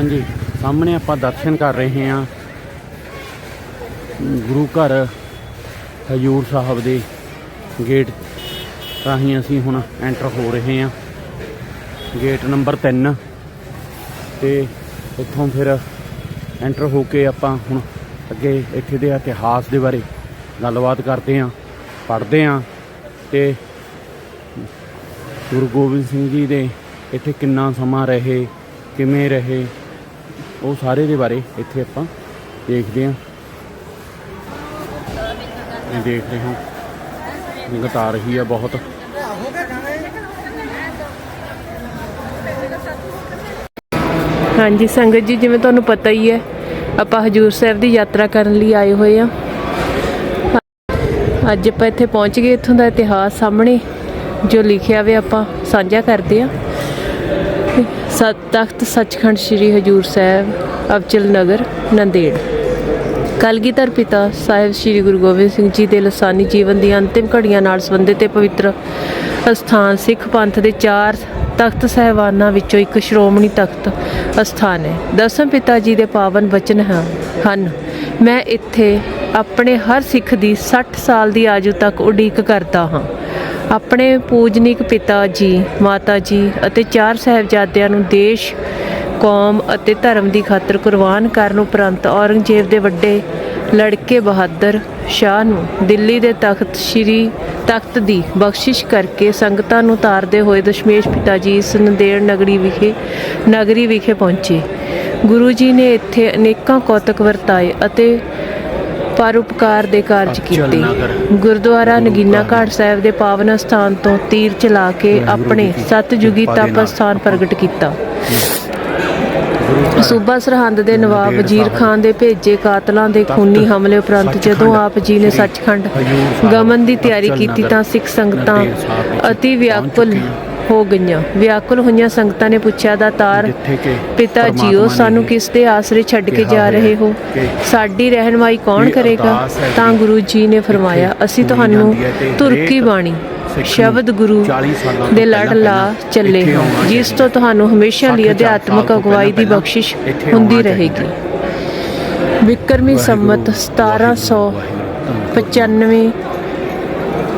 ਹਾਂਜੀ, ਸਾਹਮਣੇ ਆਪਾਂ ਦਰਸ਼ਨ ਕਰ ਰਹੇ ਹਾਂ। ਗੁਰੂ ਘਰ ਹਜੂਰ ਸਾਹਿਬ ਦੇ ਗੇਟ ਰਾਹੀਂ ਅਸੀਂ ਹੁਣ ਐਂਟਰ ਹੋ ਰਹੇ ਹਾਂ। ਗੇਟ ਨੰਬਰ 3 ਤੇ ਇੱਥੋਂ ਫਿਰ ਐਂਟਰ ਹੋ ਕੇ ਆਪਾਂ ਹੁਣ ਅੱਗੇ ਇੱਥੇ ਦੇ ਇਤਿਹਾਸ ਦੇ ਬਾਰੇ ਗੱਲਬਾਤ ਕਰਦੇ ਹਾਂ, ਪੜ੍ਹਦੇ ਹਾਂ ਤੇ ਗੁਰੂ ਗੋਬਿੰਦ ਸਿੰਘ ਜੀ ਦੇ ਇੱਥੇ ਕਿੰਨਾ ਸਮਾਂ ਰਹੇ, ਕਿਵੇਂ ਰਹੇ ਉਹ ਸਾਰੇ ਦੇ ਬਾਰੇ ਇੱਥੇ ਆਪਾਂ ਦੇਖਦੇ ਹਾਂ। ਇਹ ਦੇਖ ਰਹੇ ਹਾਂ। ਸੰਗਤ ਰਹੀ ਆ ਬਹੁਤ। ਹਾਂਜੀ, ਸੰਗਤ ਜੀ, ਜਿਵੇਂ ਤੁਹਾਨੂੰ ਪਤਾ ਹੀ ਹੈ, ਆਪਾਂ ਹਜੂਰ ਸਾਹਿਬ ਦੀ ਯਾਤਰਾ ਕਰਨ ਲਈ ਆਏ ਹੋਏ ਆ ਅੱਜ ਆਪਾਂ ਇੱਥੇ ਪਹੁੰਚ ਗਏ, ਇੱਥੋਂ ਦਾ ਇਤਿਹਾਸ ਸਾਹਮਣੇ, ਜੋ ਲਿਖਿਆ ਵੇ ਆਪਾਂ, ਸਾਂਝਾ ਕਰਦੇ ਆ ਸਤ ਤਖਤ ਸੱਚਖੰਡ ਸ੍ਰੀ ਹਜੂਰ ਸਾਹਿਬ, ਅਬਚਲ ਨਗਰ, ਨੰਦੇੜ। ਕਲਗੀਧਰ ਪਿਤਾ ਸਾਹਿਬ ਸ੍ਰੀ ਗੁਰੂ ਗੋਬਿੰਦ ਸਿੰਘ ਜੀ ਦੇ ਲਸਾਨੀ ਜੀਵਨ ਦੀਆਂ ਅੰਤਿਮ ਘੜੀਆਂ ਨਾਲ ਸੰਬੰਧਿਤ ਤੇ ਪਵਿੱਤਰ ਅਸਥਾਨ ਸਿੱਖ ਪੰਥ ਦੇ ਚਾਰ ਤਖਤ ਸਹਿਬਾਨਾਂ ਵਿੱਚੋਂ ਇੱਕ ਸ਼੍ਰੋਮਣੀ ਤਖਤ ਅਸਥਾਨ ਹੈ। ਦਸਮ ਪਿਤਾ ਜੀ ਦੇ ਪਾਵਨ ਬਚਨ ਹਨ, ਮੈਂ ਇੱਥੇ ਆਪਣੇ ਹਰ ਸਿੱਖ ਦੀ 60 ਸਾਲ ਦੀ ਆਜੂ ਤੱਕ ਉਡੀਕ ਕਰਦਾ ਹਾਂ। ਆਪਣੇ ਪੂਜਨੀਕ ਪਿਤਾ ਜੀ, ਮਾਤਾ ਜੀ ਅਤੇ ਚਾਰ ਸਹਿਬਜ਼ਾਦਿਆਂ ਨੂੰ ਦੇਸ਼, ਕੌਮ ਅਤੇ ਧਰਮ ਦੀ ਖਾਤਰ ਕੁਰਬਾਨ ਕਰਨ ਉਪਰੰਤ ਔਰੰਗਜ਼ੇਬ ਦੇ ਵੱਡੇ ਲੜਕੇ ਬਹਾਦਰ ਸ਼ਾਹ ਨੂੰ ਦਿੱਲੀ ਦੇ ਤਖਤ ਸ੍ਰੀ ਤਖਤ ਦੀ ਬਖਸ਼ਿਸ਼ ਕਰਕੇ ਸੰਗਤਾਂ ਨੂੰ ਤਾਰਦੇ ਹੋਏ ਦਸ਼ਮੇਸ਼ ਪਿਤਾ ਜੀ ਸੰਦੇੜ ਨਗਰੀ ਵਿਖੇ ਨਗਰੀ ਵਿਖੇ ਪਹੁੰਚੇ। ਗੁਰੂ ਜੀ ਨੇ ਇੱਥੇ ਅਨੇਕਾਂ ਕੌਤਕ ਵਰਤਾਏ ਅਤੇ ਪਰਉਪਕਾਰ ਦੇ ਕਾਰਜ ਕੀਤੇ। ਗੁਰਦੁਆਰਾ ਨਗੀਨਾ ਘਾਟ ਸਾਹਿਬ ਦੇ ਪਾਵਨ ਸਥਾਨ ਤੋਂ ਤੀਰ ਚਲਾ ਕੇ ਆਪਣੇ ਸਤਜੁਗੀ ਤਪ ਸਥਾਨ ਪ੍ਰਗਟ ਕੀਤਾ। ਸੂਬਾ ਸਰਹੰਦ ਦੇ ਨਵਾਬ ਵਜ਼ੀਰ ਖਾਨ ਦੇ ਭੇਜੇ ਕਾਤਲਾਂ ਦੇ ਖੂਨੀ ਹਮਲੇ ਉਪਰੰਤ ਜਦੋਂ ਆਪ ਜੀ ਨੇ ਸੱਚਖੰਡ ਗਮਨ ਦੀ ਤਿਆਰੀ ਕੀਤੀ ਤਾਂ ਸਿੱਖ ਸੰਗਤਾਂ ਅਤੀ ਵਿਆਕੁਲ ਹੋ ਗਈਆਂ। ਵਿਆਕੁਲ ਹੋਈਆਂ ਸੰਗਤਾਂ ਨੇ ਪੁੱਛਿਆ ਦਾ ਤਾਰ ਪਿਤਾ ਜੀਓ ਸਾਨੂੰ ਕਿਸ ਦੇ ਆਸਰੇ ਛੱਡ ਕੇ ਜਾ ਰਹੇ ਹੋ? ਸਾਡੀ ਰਹਿਨਮਾਈ ਕੌਣ ਕਰੇਗਾ? ਤਾਂ ਗੁਰੂ ਜੀ ਨੇ ਫਰਮਾਇਆ ਅਸੀਂ ਤੁਹਾਨੂੰ ਤੁਰਕੀ ਬਾਣੀ ਸ਼ਬਦ ਗੁਰੂ 40 ਸਾਲਾਂ ਤੋਂ ਦੇ ਲੜ ਲਾ ਚੱਲੇ ਹੋ। ਜਿਸ। ਤੋਂ ਤੁਹਾਨੂੰ ਹਮੇਸ਼ਾ ਲਈ 60 ਅਧਿਆਤਮਕ ਅਗਵਾਈ ਦੀ ਬਖਸ਼ਿਸ਼ ਹੁੰਦੀ ਰਹੇਗੀ। ਵਿਕਰਮੀ ਸੰਮਤ 1795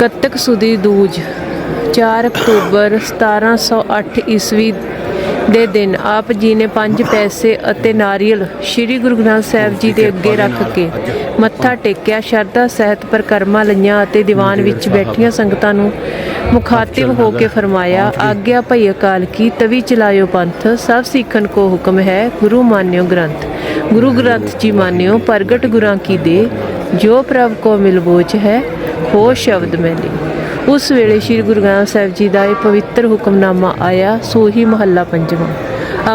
ਕੱਤਕ ਸੁਦੀ ਦੂਜ 4 ਅਕਤੂਬਰ 1708 ਈਸਵੀ ਦੇ ਦਿਨ ਆਪ ਜੀ ਨੇ ਪੰਜ ਪੈਸੇ ਅਤੇ ਨਾਰੀਅਲ ਸ੍ਰੀ ਗੁਰੂ ਗ੍ਰੰਥ ਸਾਹਿਬ ਜੀ ਦੇ ਅੱਗੇ ਰੱਖ ਕੇ ਮੱਥਾ ਟੇਕਿਆ। ਸ਼ਰਧਾ ਸਹਿਤ ਪਰਕਰਮਾ ਲਈਆਂ ਅਤੇ ਦੀਵਾਨ ਵਿੱਚ ਬੈਠੀਆਂ ਸੰਗਤਾਂ ਨੂੰ ਮੁਖਾਤਿਬ ਹੋ ਕੇ ਫਰਮਾਇਆ ਆਗਿਆ ਭਈ ਅਕਾਲ ਕੀ ਤਵੀ ਚਲਾਇਓ ਪੰਥ ਸਭ ਸਿੱਖਨ ਕੋ ਹੁਕਮ ਹੈ ਗੁਰੂ ਮਾਨਿਓ ਗ੍ਰੰਥ। ਗੁਰੂ ਗ੍ਰੰਥ ਜੀ ਮਾਨਿਓ ਪ੍ਰਗਟ ਗੁਰਾਂ ਕੀ ਦੇ ਜੋ ਪ੍ਰਭ ਕੋ ਮਿਲਬੋਚ ਹੈ ਹੋ ਸ਼ਬਦ ਮੈਨੇ ਉਸ ਵੇਲੇ ਸ੍ਰੀ ਗੁਰੂ ਗ੍ਰੰਥ ਸਾਹਿਬ ਜੀ ਦਾ ਇਹ ਪਵਿੱਤਰ ਹੁਕਮਨਾਮਾ ਆਇਆ ਸੋਹੀ ਮਹੱਲਾ ਪੰਜਵਾਂ।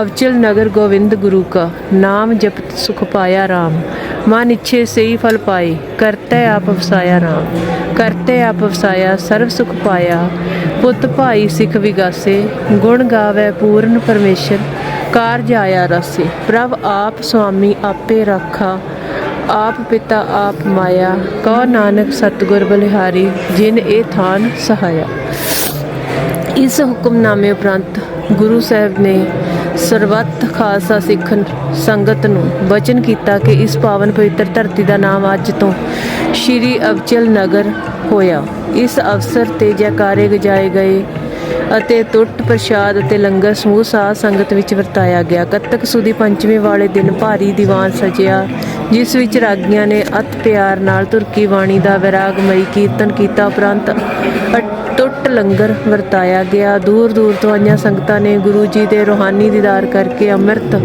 ਅਵਚਲ ਨਗਰ ਗੋਵਿੰਦ ਗੁਰੂ ਕਾ, ਨਾਮ ਜਪਤ ਸੁਖ ਪਾਇਆ RAM ਮਨ ਇੱਛੇ ਸਈ ਫਲ ਪਾਏ, ਕਰਤੇ ਆਪ ਵਸਾਇਆ RAM ਕਰਤੇ ਆਪ ਵਸਾਇਆ ਸਰਬ ਸੁਖ ਪਾਇਆ। ਪੁੱਤ ਭਾਈ ਸਿੱਖ ਵਿਗਾਸੇ, ਗੁਣ ਗਾਵੇ ਪੂਰਨ ਪਰਮੇਸ਼ਰ। ਕਾਰਜ ਆਇਆ ਰਸੇ, ਪ੍ਰਭ ਆਪ ਸੁਆਮੀ ਆਪੇ ਰਾਖਾ। ਆਪ ਪਿਤਾ ਆਪ ਮਾਇਆ ਕਉ ਨਾਨਕ ਸਤਿਗੁਰ ਬਲਿਹਾਰੀ, ਜਿਨ ਇਹ ਥਾਨ ਸਹਾਇਆ। ਇਸ ਹੁਕਮਨਾਮੇ ਉਪਰੰਤ ਗੁਰੂ ਸਾਹਿਬ ਨੇ ਸਰਬੱਤ ਖਾਲਸਾ ਸਿੱਖ ਸੰਗਤ ਨੂੰ ਵਚਨ ਕੀਤਾ ਕਿ ਇਸ ਪਾਵਨ ਪਵਿੱਤਰ ਧਰਤੀ ਦਾ ਨਾਮ ਅੱਜ ਤੋਂ ਸ਼੍ਰੀ ਅਵਚਲ ਨਗਰ ਹੋਇਆ। ਇਸ ਅਵਸਰ ਤੇ ਜੈਕਾਰੇ ਗਜਾਏ ਗਏ ਅਤੇ ਟੁੱਟ ਪ੍ਰਸ਼ਾਦ ਅਤੇ ਲੰਗਰ ਸਮੂਹ ਸਾਧ ਸੰਗਤ ਵਿੱਚ ਵਰਤਾਇਆ ਗਿਆ। ਕੱਤਕ ਸੁਦੀ ਪੰਚਮੀ ਵਾਲੇ ਦਿਨ ਭਾਰੀ ਦੀਵਾਨ ਸਜਿਆ, ਜਿਸ ਵਿੱਚ ਰਾਗੀਆਂ ਨੇ ਅਤ ਪਿਆਰ ਨਾਲ ਤੁਰਕੀ ਬਾਣੀ ਦਾ ਵਿਰਾਗਮਈ ਕੀਰਤਨ ਕੀਤਾ। ਉਪਰੰਤ ਟੁੱਟ ਲੰਗਰ ਵਰਤਾਇਆ ਗਿਆ। ਦੂਰ ਦੂਰ ਤੋਂ ਆਈਆਂ ਸੰਗਤਾਂ ਨੇ ਗੁਰੂ ਜੀ ਦੇ ਰੋਹਾਨੀ ਦੀਦਾਰ ਕਰਕੇ ਅੰਮ੍ਰਿਤ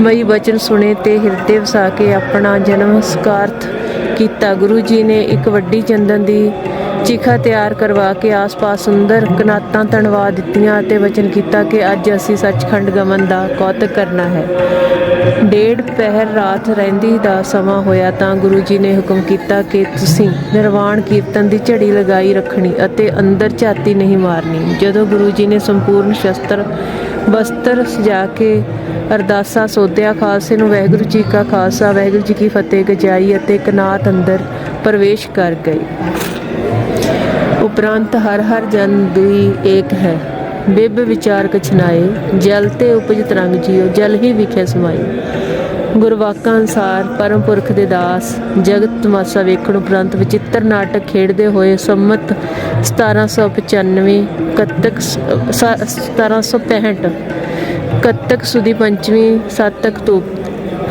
ਮਈ ਬਚਨ ਸੁਣੇ ਤੇ ਹਿਰਦੇ ਵਸਾ ਕੇ ਆਪਣਾ ਜਨਮ ਸਕਾਰਥ ਕੀਤਾ। ਗੁਰੂ ਜੀ ਨੇ ਇੱਕ ਵੱਡੀ ਚੰਦਨ ਦੀ ਚਿਖਾ ਤਿਆਰ ਕਰਵਾ ਕੇ ਆਸ-ਪਾਸ ਸੁੰਦਰ ਕਨਾਤਾਂ ਤਣਵਾ ਦਿੱਤੀਆਂ ਅਤੇ ਵਚਨ ਕੀਤਾ ਕਿ ਅੱਜ ਅਸੀਂ ਸੱਚਖੰਡ ਗਮਨ ਦਾ ਕੌਤਕ ਕਰਨਾ ਹੈ। ਡੇਢ ਪਹਿਰ ਰਾਤ ਰਹਿੰਦੀ ਦਾ ਸਮਾਂ ਹੋਇਆ ਤਾਂ ਗੁਰੂ ਜੀ ਨੇ ਹੁਕਮ ਕੀਤਾ ਕਿ ਤੁਸੀਂ ਨਿਰਵਾਣ ਕੀਰਤਨ ਦੀ ਝੜੀ ਲਗਾਈ ਰੱਖਣੀ ਅਤੇ ਅੰਦਰ ਝਾਤੀ ਨਹੀਂ ਮਾਰਨੀ। ਜਦੋਂ ਗੁਰੂ ਜੀ ਨੇ ਸੰਪੂਰਨ ਸ਼ਸਤਰ ਬਸਤਰ ਸਜਾ ਕੇ ਅਰਦਾਸਾ ਸੋਧਿਆ, ਖਾਲਸੇ ਨੂੰ ਵਾਹਿਗੁਰੂ ਜੀ ਕਾ ਖਾਲਸਾ, ਵਾਹਿਗੁਰੂ ਜੀ ਕੀ ਫਤਿਹ, ਗਜਾਈ ਅਤੇ ਕਨਾਤ ਅੰਦਰ ਪ੍ਰਵੇਸ਼ ਕਰ ਗਈ ਉਪਰੰਤ ਹਰ ਹਰ ਜਨ ਦੁਈ ਏਕ ਹੈ। ਬਿਬ ਵਿਚਾਰ ਕਛਨਾਏ ਜਲ ਤੇ ਉਪਜ ਤਰੰਗ ਜਿਉ ਜਲ ਹੀ ਵਿਖੇ ਸਮਾਈ ਗੁਰਵਾਕਾਂ ਅਨਸਾਰ ਪਰਮ ਪੁਰਖ ਦੇ ਦਾਸ, ਜਗਤ ਤਮਾਸ਼ਾ ਵੇਖਣ ਉਪਰੰਤ ਵਿਚਿੱਤਰ ਨਾਟਕ ਖੇਡਦੇ ਹੋਏ ਸੰਮਤ 1795 ਕੱਤਕ 1765 ਕੱਤਕ ਸੁਦੀ ਪੰਚਵੀਂ 7 ਅਕਤੂਬਰ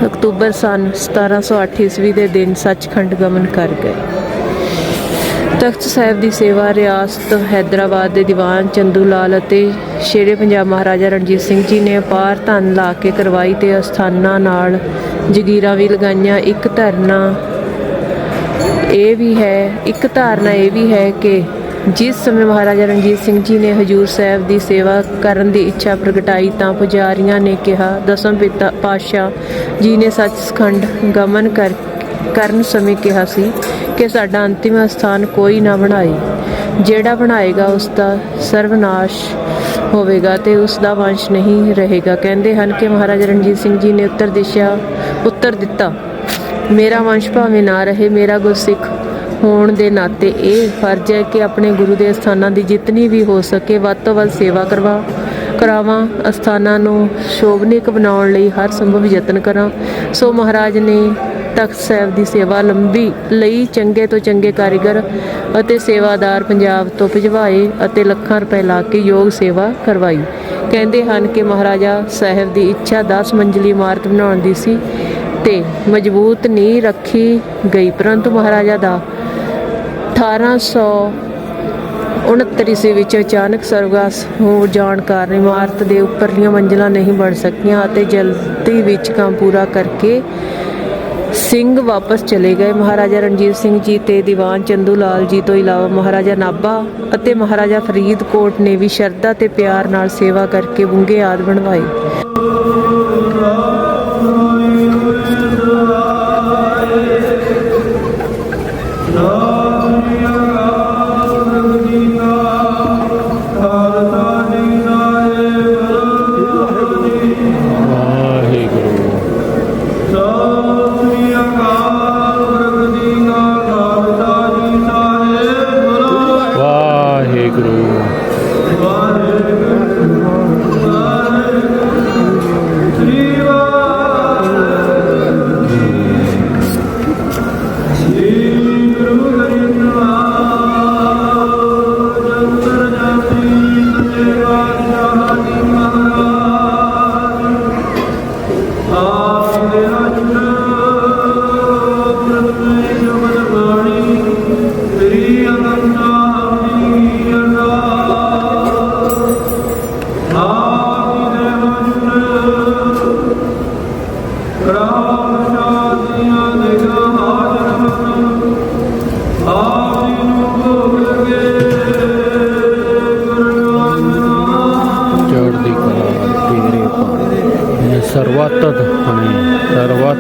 ਅਕਤੂਬਰ ਸਨ 1708 ਈਸਵੀ ਦੇ ਦਿਨ ਸੱਚਖੰਡ ਗਮਨ ਕਰ ਗਏ। ਤਖਤ ਸਾਹਿਬ ਦੀ ਸੇਵਾ, ਰਿਆਸਤ ਹੈਦਰਾਬਾਦ ਦੇ ਦੀਵਾਨ ਚੰਦੂ ਲਾਲ ਅਤੇ ਸ਼ੇਰੇ ਪੰਜਾਬ ਮਹਾਰਾਜਾ ਰਣਜੀਤ ਸਿੰਘ ਜੀ ਨੇ ਅਪਾਰ ਧਨ ਲਾ ਕੇ ਕਰਵਾਈ ਤੇ ਅਸਥਾਨਾਂ ਨਾਲ ਜਗੀਰਾਂ ਵੀ ਲਗਾਈਆਂ। ਇੱਕ ਧਰਨਾ ਇਹ ਵੀ ਹੈ, ਇੱਕ ਧਾਰਨਾ ਇਹ ਵੀ ਹੈ ਕਿ ਜਿਸ ਸਮੇਂ ਮਹਾਰਾਜਾ ਰਣਜੀਤ ਸਿੰਘ ਜੀ ਨੇ ਹਜੂਰ ਸਾਹਿਬ ਦੀ ਸੇਵਾ ਕਰਨ ਦੀ ਇੱਛਾ ਪ੍ਰਗਟਾਈ ਤਾਂ ਪੁਜਾਰੀਆਂ ਨੇ ਕਿਹਾ, ਦਸਮ ਪਿਤਾ ਪਾਤਸ਼ਾਹ ਜੀ ਨੇ ਸੱਚਖੰਡ ਗਮਨ ਕਰ, ਕਰਨ ਸਮੇਂ ਕਿਹਾ ਸੀ ਕਿ ਸਾਡਾ ਅੰਤਿਮ ਸਥਾਨ ਕੋਈ ਨਾ ਬਣਾਏ। ਜਿਹੜਾ ਬਣਾਏਗਾ ਉਸ ਦਾ ਸਰਵਨਾਸ਼ ਹੋਵੇਗਾ ਤੇ ਉਸ ਦਾ ਵੰਸ਼ ਨਹੀਂ ਰਹੇਗਾ। ਕਹਿੰਦੇ ਹਨ ਕਿ ਮਹਾਰਾਜਾ ਰਣਜੀਤ ਸਿੰਘ ਜੀ ਨੇ ਉੱਤਰ ਦਿਸ਼ਾ, ਉੱਤਰ ਦਿੱਤਾ, ਮੇਰਾ ਵੰਸ਼ ਭਾਵੇਂ ਨਾ ਰਹੇ, ਮੇਰਾ ਗੁਰਸਿੱਖ ਹੋਣ ਦੇ ਨਾਤੇ ਇਹ ਫਰਜ਼ ਹੈ ਕਿ ਆਪਣੇ ਗੁਰੂ ਦੇ ਸਥਾਨਾਂ ਦੀ ਜਿਤਨੀ ਵੀ ਹੋ ਸਕੇ, ਵੱਧ ਤੋਂ ਵੱਧ ਸੇਵਾ ਕਰਵਾ, ਕਰਾਵਾਂ, ਅਸਥਾਨਾਂ ਨੂੰ ਸ਼ੋਭਨੀਕ ਬਣਾਉਣ ਲਈ ਹਰ ਸੰਭਵ ਯਤਨ ਕਰਾਂ। ਸੋ ਮਹਾਰਾਜ ਨੇ ਤਖਤ ਸਾਹਿਬ ਦੀ ਸੇਵਾ ਲੰਬੀ ਲਈ ਚੰਗੇ ਤੋਂ ਚੰਗੇ ਕਾਰੀਗਰ ਅਤੇ ਸੇਵਾਦਾਰ ਪੰਜਾਬ ਤੋਂ ਭਿਜਵਾਏ ਅਤੇ ਲੱਖਾਂ ਰੁਪਏ ਲਾ ਕੇ ਯੋਗ ਸੇਵਾ ਕਰਵਾਈ। ਕਹਿੰਦੇ ਹਨ ਕਿ ਮਹਾਰਾਜਾ ਸਾਹਿਬ ਦੀ ਇੱਛਾ 10 ਮੰਜ਼ਲੀ ਇਮਾਰਤ ਬਣਾਉਣ ਦੀ ਸੀ ਤੇ ਮਜ਼ਬੂਤ ਨੀਂਹ ਰੱਖੀ ਗਈ, ਪਰੰਤੂ ਮਹਾਰਾਜਾ ਦਾ 1869 ਈਸਵੀ ਵਿੱਚ ਅਚਾਨਕ ਸਰਗਸ ਹੋ ਜਾਣ ਕਾਰਨ ਇਮਾਰਤ ਦੇ ਉੱਪਰਲੀਆਂ ਮੰਜ਼ਲਾਂ ਨਹੀਂ ਬਣ ਸਕੀਆਂ ਅਤੇ ਜਲਦੀ ਵਿੱਚ ਕੰਮ ਪੂਰਾ ਕਰਕੇ ਸਿੰਘ ਵਾਪਸ ਚਲੇ ਗਏ। ਮਹਾਰਾਜਾ ਰਣਜੀਤ ਸਿੰਘ ਜੀ ਤੇ ਦੀਵਾਨ ਚੰਦੂ ਲਾਲ ਜੀ ਤੋਂ ਇਲਾਵਾ ਮਹਾਰਾਜਾ ਨਾਭਾ ਅਤੇ ਮਹਾਰਾਜਾ ਫਰੀਦਕੋਟ ਨੇ ਵੀ ਸ਼ਰਧਾ ਤੇ ਪਿਆਰ ਨਾਲ ਸੇਵਾ ਕਰਕੇ ਬੁੰਗੇ ਆਦ ਬਣਵਾਏ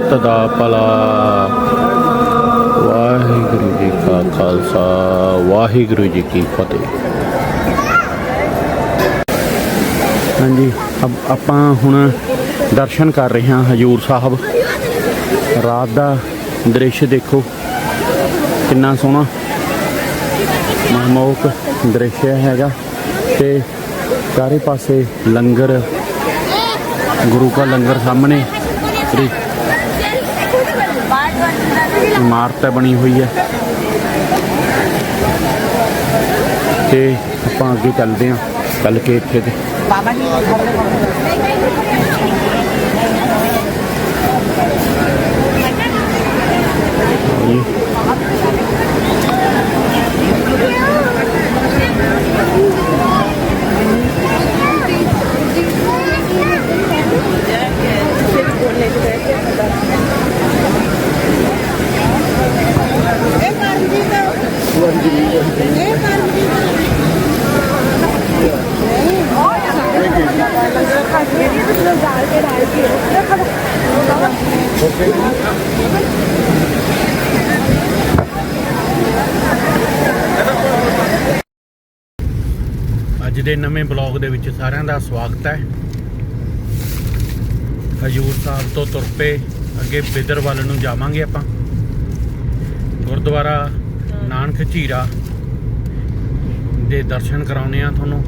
ਸਰਵਤ ਦਾ ਭਲਾ। ਵਾਹਿਗੁਰੂ ਜੀ ਕਾ ਖਾਲਸਾ, ਵਾਹਿਗੁਰੂ ਜੀ ਕੀ ਫਤਿਹ। ਹਾਂਜੀ ਆਪਾਂ ਹੁਣ ਦਰਸ਼ਨ ਕਰ ਰਹੇ ਹਾਂ ਹਜੂਰ ਸਾਹਿਬ। ਰਾਤ ਦਾ ਦ੍ਰਿਸ਼ ਦੇਖੋ, ਕਿੰਨਾ ਸੋਹਣਾ। ਮਨਮੋਹਕ ਦ੍ਰਿਸ਼ ਹੈਗਾ ਤੇ ਚਾਰੇ ਪਾਸੇ ਲੰਗਰ, ਗੁਰੂ ਕਾ ਲੰਗਰ ਸਾਹਮਣੇ। ਇਮਾਰਤ ਬਣੀ ਹੋਈ ਹੈ। ਤੇ ਆਪਾਂ ਅੱਗੇ ਚੱਲਦੇ ਹਾਂ ਚੱਲ ਕੇ ਇੱਥੇ ਤੇ। ਜੀ। ਦੇ ਨਵੇਂ ਬਲੌਗ ਦੇ ਵਿੱਚ ਸਾਰਿਆਂ ਦਾ ਸਵਾਗਤ ਹੈ। ਹਜੂਰ ਸਾਹਿਬ ਤੋਂ ਤੁਰ ਪਏ, ਅੱਗੇ ਬਿਦਰ ਵੱਲ ਨੂੰ ਜਾਵਾਂਗੇ ਆਪਾਂ। ਗੁਰਦੁਆਰਾ ਨਾਨਕ ਝੀਰਾ ਦੇ ਦਰਸ਼ਨ ਕਰਾਉਣੇ ਆ ਤੁਹਾਨੂੰ।